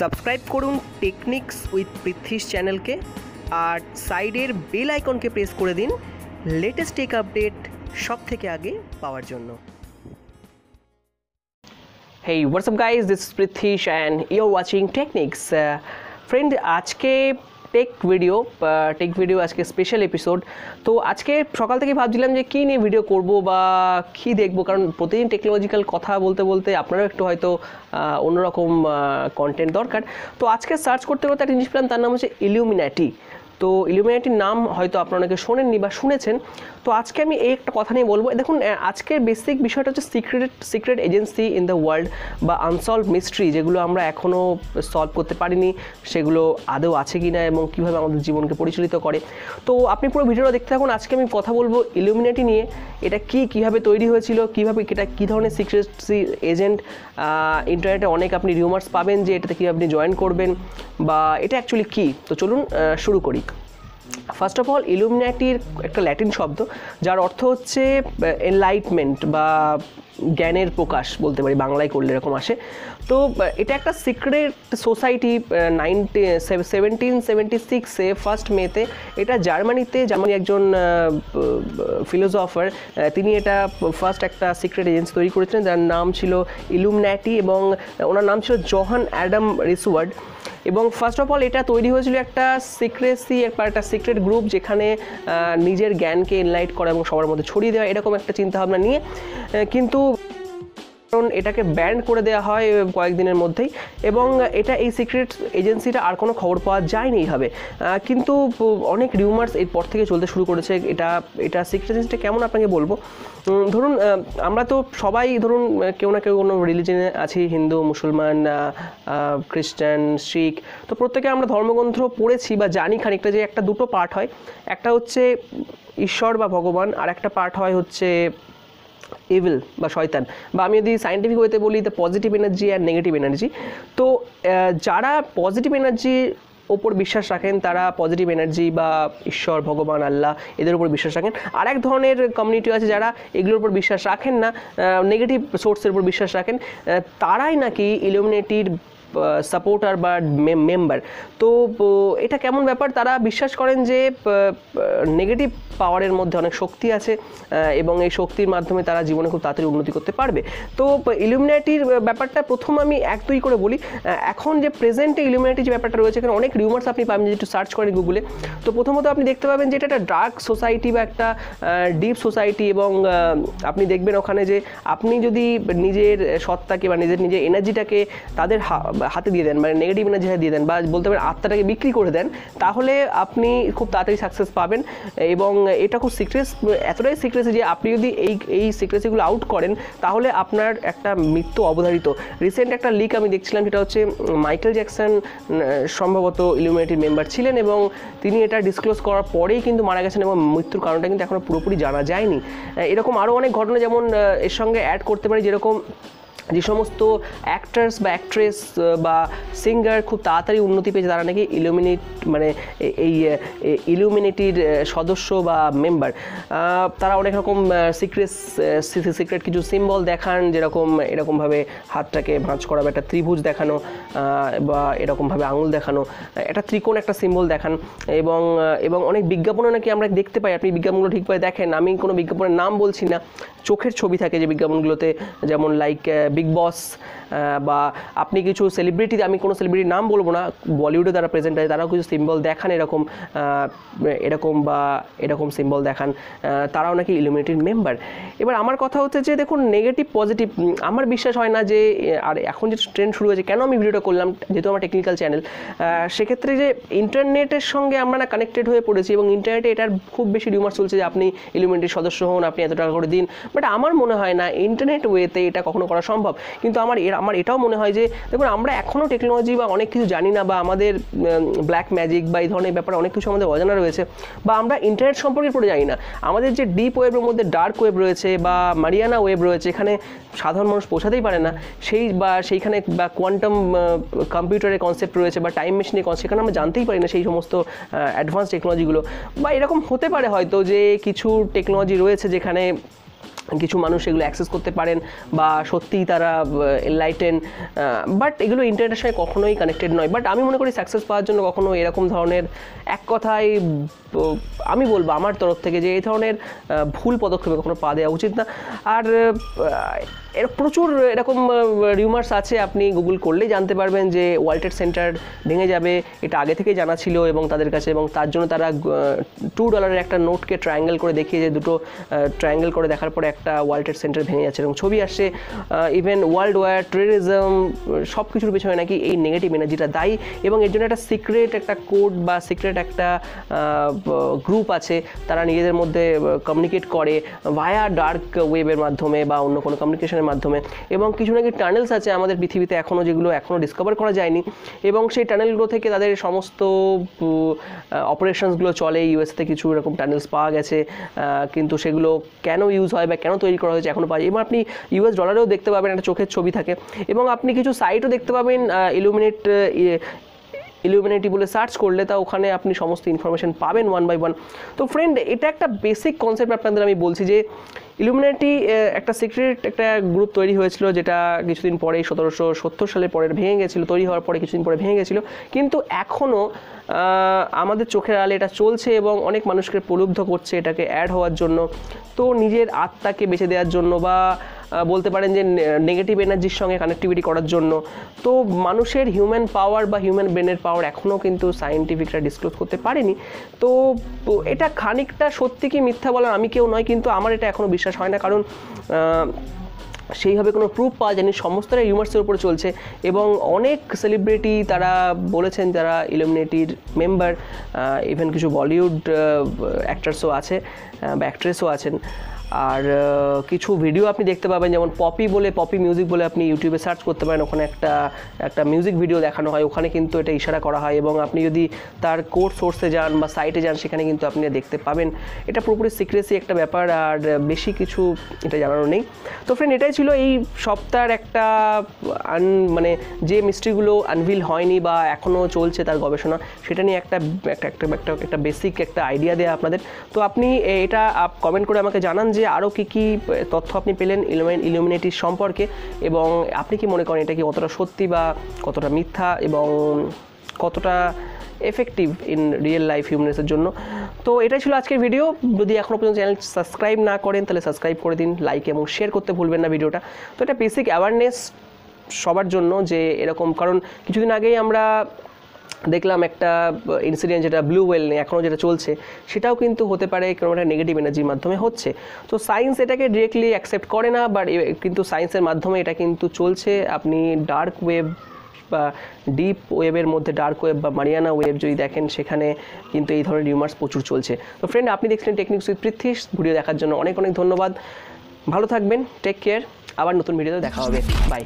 Subscribe করুন techniques with পৃথ্বীস চ্যানেলকে আর সাইডের বেল আইকনকে প্রেস করে দিন লেটেস্ট টেক আপডেট সব থেকে আগে পাওয়ার জন্য Hey, WhatsApp guys guys? This is Prithish and you're Techniques. Uh, আজকে টেক ভিডিও টেক ভিডিও আজকে স্পেশাল এপিসোড তো আজকে সকাল থেকে ভাবছিলাম যে কী নিয়ে ভিডিও করব বা কী দেখব, কারণ প্রতিদিন টেকনোলজিক্যাল কথা বলতে বলতে আপনারও একটু হয়তো অন্যরকম কন্টেন্ট দরকার। তো আজকে সার্চ করতে করতে একটা জিনিস পেলাম, তার নাম হচ্ছে ইলিউমিনাটি তো ইলুমিনাটির নাম হয়তো আপনারা অনেকে শোনেননি বা শুনেছেন। তো আজকে আমি এই একটা কথা নিয়ে বলব। দেখুন আজকের বেসিক বিষয়টা হচ্ছে secret secret agency in the world বা আনসলভ মিস্ট্রি যেগুলো আমরা এখনও সলভ করতে পারিনি, সেগুলো আদৌ আছে কি না এবং কীভাবে আমাদের জীবনকে পরিচালিত করে। তো আপনি পুরো ভিডিওটা দেখতে থাকুন। আজকে আমি কথা বলব ইলুমিনাটি নিয়ে। এটা কি, কীভাবে তৈরি হয়েছিল, কীভাবে, এটা কী ধরনের সিক্রেসি এজেন্ট ইন্টারনেটে অনেক আপনি রিউমার্স পাবেন যে এটাতে কীভাবে আপনি জয়েন করবেন বা এটা অ্যাকচুয়ালি কী? তো চলুন শুরু করি। ফার্স্ট অফ অল ইলুমিনাটির একটা ল্যাটিন শব্দ, যার অর্থ হচ্ছে এনলাইটমেন্ট বা জ্ঞানের প্রকাশ বলতে পারি, বাংলায় করলে এরকম আসে। তো এটা একটা secret society ninety seventeen seventy সিক্সে ফার্স্ট মেতে এটা জার্মানিতে জার্মানি একজন ফিলোসফার তিনি এটা ফার্স্ট একটা সিক্রেট এজেন্সি তৈরি করেছিলেন, যার নাম ছিল ইলুমিনাটি এবং ওনার নাম ছিল জহান অ্যাডাম রিসওয়ার্ড এবং ফার্স্ট অফ অল এটা তৈরি হয়েছিল একটা সিক্রেসি বা একটা সিক্রেট গ্রুপ যেখানে নিজের জ্ঞানকে এনলাইট করা এবং সবার মধ্যে ছড়িয়ে দেওয়া, এরকম একটা চিন্তাভাবনা নিয়ে কিন্তু কারণ এটাকে ব্যান্ড করে দেওয়া হয় কয়েকদিনের মধ্যেই এবং এটা এই সিক্রেট এজেন্সিটা আর কোনো খবর পাওয়া যায়নি এইভাবে। কিন্তু অনেক রিউমার্স এরপর থেকে চলতে শুরু করেছে। এটা এটা সিক্রেট এজেন্সিটা কেমন আপনাকে বলব? ধরুন আমরা তো সবাই ধরুন কেউ না কেউ কোনো রিলিজনে আছি, হিন্দু, মুসলমান খ্রিস্টান, শিখ। তো প্রত্যেকে আমরা ধর্মগ্রন্থ পড়েছি বা জানি খানিকটা যে একটা দুটো পার্ট হয়। একটা হচ্ছে ঈশ্বর বা ভগবান, আর একটা পার্ট হয় হচ্ছে এভিল বা শয়তান। বা আমি যদি সাইন্টিফিক ওয়েতে বলি the positive energy and negative energy তো যারা পজিটিভ এনার্জির ওপর বিশ্বাস রাখেন, তারা পজিটিভ এনার্জি বা ঈশ্বর, ভগবান, আল্লাহ, এদের উপর বিশ্বাস রাখেন। আর এক ধরনের কমিউনিটি আছে যারা এগুলোর উপর বিশ্বাস রাখেন না নেগেটিভ সোর্সের উপর বিশ্বাস রাখেন। তারাই নাকি ইলুমিনেটির সাপোর্টার বা মেম্বার তো এটা কেমন ব্যাপার? তারা বিশ্বাস করেন যে নেগেটিভ পাওয়ারের মধ্যে অনেক শক্তি আছে এবং এই শক্তির মাধ্যমে তারা জীবনে খুব তাড়াতাড়ি উন্নতি করতে পারবে। তো ইলুমিনাটির ব্যাপারটা প্রথম আমি এক দুই করে বলি। এখন যে প্রেজেন্টে ইলুমিনাটি যে ব্যাপারটা রয়েছে, এখানে অনেক রিউমার্স আপনি পাবেন, যদি একটু সার্চ করেন গুগলে তো প্রথমত আপনি দেখতে পাবেন যে, এটা একটা ডার্ক সোসাইটি বা একটা ডিপ সোসাইটি এবং আপনি দেখবেন ওখানে যে, আপনি যদি নিজের সত্তাকে বা নিজের নিজের এনার্জিটাকে তাদের হাতে দিয়ে দেন মানে নেগেটিভ এনার্জি দিয়ে দেন বা বলতে পারেন আত্মাটাকে বিক্রি করে দেন, তাহলে আপনি খুব তাড়াতাড়ি সাকসেস পাবেন। এবং এটা খুব সিক্রেস এতটাই সিক্রেসি যে আপনি যদি এই এই সিক্রেসিগুলো আউট করেন, তাহলে আপনার একটা মৃত্যু অবধারিত। রিসেন্ট একটা লিক আমি দেখছিলাম, সেটা হচ্ছে মাইকেল জ্যাকসন সম্ভবত ইলুমিনেটির মেম্বার ছিলেন এবং তিনি এটা ডিসক্লোজ করার পরেই কিন্তু মারা গেছেন এবং মৃত্যুর কারণটা কিন্তু এখনও পুরোপুরি জানা যায়নি। এরকম আরও অনেক ঘটনা যেমন এর সঙ্গে অ্যাড করতে পারি, যেরকম যে সমস্ত অ্যাক্টার্স বা অ্যাক্ট্রেস বা সিঙ্গার খুব তাড়াতাড়ি উন্নতি পেয়েছে, তারা নাকি ইলুমিনেট মানে এই ইলুমিনেটির সদস্য বা মেম্বার তারা অনেক রকম সিক্রেট সিক্রেট কিছু সিম্বল দেখান, যেরকম, এরকমভাবে হাতটাকে ভাঁজ করা বা একটা ত্রিভুজ দেখানো বা এরকমভাবে আঙুল দেখানো, একটা ত্রিকোণ একটা সিম্বল দেখান, এবং এবং অনেক বিজ্ঞাপনও নাকি আমরা দেখতে পাই। আপনি বিজ্ঞাপনগুলো ঠিকভাবে দেখেন, আমি কোনো বিজ্ঞাপনের নাম বলছি না, চোখের ছবি থাকে যে বিজ্ঞাপনগুলোতে, যেমন লাইক বিগ বস বা আপনি কিছু সেলিব্রিটি আমি কোনো সেলিব্রিটির নাম বলব না বলিউডে তারা প্রেজেন্ট আছে, তারাও কিছু সিম্বল দেখান এরকম এরকম বা এরকম সিম্বল দেখান তারাও নাকি ইলুমিনেটির মেম্বার এবার আমার কথা হচ্ছে যে, দেখুন নেগেটিভ পজিটিভ আমার বিশ্বাস হয় না যে আর এখন যে ট্রেন্ড শুরু হয়েছে, কেন আমি ভিডিওটা করলাম, যেহেতু আমার টেকনিক্যাল চ্যানেল সেক্ষেত্রে যে ইন্টারনেটের সঙ্গে আমরা না কানেক্টেড হয়ে পড়েছি এবং ইন্টারনেটে এটার খুব বেশি রিউমার চলছে যে, আপনি ইলুমিনেটির সদস্য হন, আপনি এত টাকা করে দিন বাট আমার মনে হয় না ইন্টারনেট ওয়েতে এটা কখনো করা সম্ভব। কিন্তু আমার এর, আমার এটাও মনে হয় যে, দেখুন, আমরা এখনও টেকনোলজি বা অনেক কিছু জানি না বা আমাদের ব্ল্যাক ম্যাজিক বা এই ধরনের ব্যাপারে অনেক কিছু আমাদের অজানা রয়েছে বা আমরা ইন্টারনেট সম্পর্কে পড়ে জানি না। আমাদের যে ডিপ ওয়েবের মধ্যে ডার্ক ওয়েব রয়েছে বা মারিয়ানা ওয়েব রয়েছে, এখানে সাধারণ মানুষ পৌঁছাতেই পারে না। সেই বা সেইখানে বা কোয়ান্টাম কম্পিউটারের কনসেপ্ট রয়েছে বা টাইম মেশিনের কনসেপ্ট সেখানে আমরা জানতেই পারি না সেই সমস্ত অ্যাডভান্স টেকনোলজিগুলো বা এরকম হতে পারে হয়তো যে কিছু টেকনোলজি রয়েছে যেখানে কিছু মানুষ এগুলো অ্যাক্সেস করতে পারেন বা সত্যিই তারা এনলাইটেন বাট এগুলো ইন্টারনেটের সঙ্গে কখনোই কানেক্টেড নয়। বাট আমি মনে করি সাকসেস পাওয়ার জন্য কখনো এরকম ধরনের এক কথায় আমি বলব আমার তরফ থেকে যে এই ধরনের ভুল পদক্ষেপে কখনো পা দেওয়া উচিত না। আর এর প্রচুর এরকম রিউমার্স আছে, আপনি গুগল করলেই জানতে পারবেন যে ওয়ার্ল্ড সেন্টার ভেঙে যাবে। এটা আগে থেকেই জানা ছিল এবং তাদের কাছে এবং তার জন্য তারা টু ডলারের একটা নোটকে ট্রায়াঙ্গেল করে দেখিয়ে যে দুটো ট্রায়াঙ্গেল করে দেখার পরে একটা ওয়ার্ল্ড সেন্টার ভেঙে যাচ্ছে এবং ছবি আসছে ইভেন ওয়ার্ল্ড ওয়ার টেরোরিজম সব কিছুর পিছনে নাকি এই নেগেটিভ এনার্জিটা দায়ী এবং এর জন্য একটা সিক্রেট একটা কোড বা সিক্রেট একটা গ্রুপ আছে, তারা নিজেদের মধ্যে কমিউনিকেট করে ভায়া ডার্ক ওয়েবের মাধ্যমে বা অন্য কোনো কমিউনিকেশনের মাধ্যমে। এবং কিছু নাকি টানেলস আছে আমাদের পৃথিবীতে এখনও যেগুলো এখনও ডিসকভার করা যায়নি। এবং সেই টানেলগুলো থেকে তাদের সমস্ত অপারেশনসগুলো চলে। ইউএসতে কিছু এরকম টানেলস পাওয়া গেছে। কিন্তু সেগুলো কেন ইউজ হয় বা কেন তৈরি করা হয়েছে এখনও পাওয়া যায়। এবং আপনি ইউএস ডলারেও দেখতে পাবেন, একটা চোখের ছবি থাকে। এবং আপনি কিছু সাইটও দেখতে পাবেন ইলুমিনেট ইলুমিনেটি বলে সার্চ করলে তা ওখানে আপনি সমস্ত ইনফরমেশন পাবেন ওয়ান বাই ওয়ান তো ফ্রেন্ড এটা একটা বেসিক কনসেপ্ট আপনাদের আমি বলছি যে ইলুমিনেটি একটা সিক্রেট একটা গ্রুপ তৈরি হয়েছিল যেটা কিছুদিন পরেই সতেরোশো সত্তর সালে পরে ভেঙে গেছিল, তৈরি হওয়ার পরে কিছুদিন পরে ভেঙে গেছিল। কিন্তু এখনও আমাদের চোখের আলে এটা চলছে এবং অনেক মানুষকে প্রলুব্ধ করছে এটাকে অ্যাড হওয়ার জন্য। তো নিজের আত্মাকে বেছে দেওয়ার জন্য বা বলতে পারেন যে নেগেটিভ এনার্জির সঙ্গে কানেক্টিভিটি করার জন্য। তো মানুষের হিউম্যান পাওয়ার বা হিউম্যান ব্রেনের পাওয়ার এখনও কিন্তু সায়েন্টিফিকরা ডিসক্লোজ করতে পারেনি। তো এটা খানিকটা সত্যি কি মিথ্যা বলার আমি কেউ নয়, কিন্তু আমার এটা এখনও বিশ্বাস হয় না। কারণ সেইভাবে কোনো প্রুফ পাওয়া যায়নি। সমস্তটাই রিউমার্সের উপরে চলছে। এবং অনেক সেলিব্রিটি তারা বলেছেন, যারা ইলুমিনেটির মেম্বার ইভেন কিছু বলিউড অ্যাক্টার্সও আছে বা অ্যাক্ট্রেসও আছেন। আর কিছু ভিডিও আপনি দেখতে পাবেন, যেমন পপি বলে পপি মিউজিক বলে আপনি ইউটিউবে সার্চ করতে পারেন, ওখানে একটা একটা মিউজিক ভিডিও দেখানো হয়, ওখানে কিন্তু এটা ইশারা করা হয়, এবং আপনি যদি তার কোড সোর্সে যান বা সাইটে যান, সেখানে কিন্তু আপনি দেখতে পাবেন। এটা পুরোপুরি সিক্রেসি একটা ব্যাপার, আর বেশি কিছু এটা জানানো নেই। তো ফ্রেন্ড এটাই ছিল এই সপ্তাহের একটা, আন মানে যে মিস্ট্রিগুলো আনভিল হয়নি বা এখনও চলছে তার গবেষণা, সেটা নিয়ে একটা একটা একটা একটা বেসিক একটা আইডিয়া দেয়া আপনাদের। তো আপনি এটা কমেন্ট করে আমাকে জানান যে আরও কী কী তথ্য আপনি পেলেন ইলুমিন, ইলুমিনেটির সম্পর্কে এবং আপনি কি মনে করেন এটা কি কতটা সত্যি বা কতটা মিথ্যা এবং কতটা এফেক্টিভ ইন রিয়েল লাইফ হিউম্যানেসের জন্য? তো এটাই ছিল আজকের ভিডিও যদি এখনও পর্যন্ত চ্যানেল সাবস্ক্রাইব না করেন, তাহলে সাবস্ক্রাইব করে দিন লাইক এবং শেয়ার করতে ভুলবেন না ভিডিওটা তো এটা বেসিক অ্যাওয়ারনেস সবার জন্য যে এরকম, কারণ কিছুদিন আগেই আমরা দেখলাম একটা ইনসিডেন্ট যেটা ব্লু ওয়েল নিয়ে এখনও যেটা চলছে, সেটাও কিন্তু হতে পারে কোনো একটা নেগেটিভ এনার্জির মাধ্যমে হচ্ছে। তো সায়েন্স এটাকে ডিরেক্টলি অ্যাকসেপ্ট করে না বাট কিন্তু সায়েন্সের মাধ্যমে এটা কিন্তু চলছে। আপনি ডার্ক ওয়েব বা ডিপ ওয়েবের মধ্যে ডার্ক ওয়েব বা মারিয়ানা ওয়েব যদি দেখেন, সেখানে কিন্তু এই ধরনের রিউমার্স প্রচুর চলছে। তো ফ্রেন্ড আপনি দেখছিলেন টেকনিক্স উইথ পৃথ্বীশ ভিডিও দেখার জন্য অনেক অনেক ধন্যবাদ। ভালো থাকবেন টেক কেয়ার আবার নতুন ভিডিওতে দেখা হবে। বাই